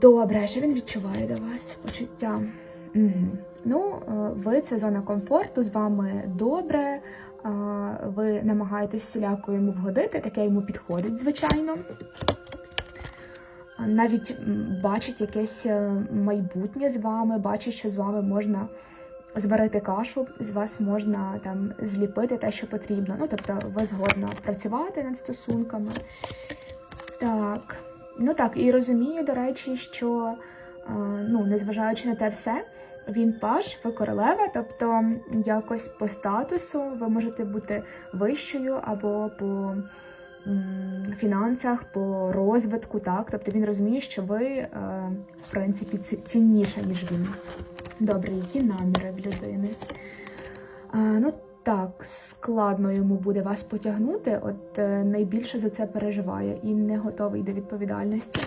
Добре, що він відчуває до вас почуття? Угу. Ну, е, ви це зона комфорту, з вами добре. Ви намагаєтесь всіляко йому вгодити, таке йому підходить, звичайно. Навіть бачить якесь е, майбутнє з вами, бачить, що з вами можна зварити кашу, з вас можна там зліпити те, що потрібно. Ну, тобто, ви згодна працювати над стосунками. Так, ну так, і розумію, до речі, що е, ну, незважаючи на те все, він паш, ви королева, тобто якось по статусу ви можете бути вищою або по фінансах, по розвитку, так. Тобто він розуміє, що ви, е, в принципі, ці- цінніша, ніж він. Добре, які наміри в людини? Ну так, складно йому буде вас потягнути. От е, найбільше за це переживає і не готовий до відповідальності.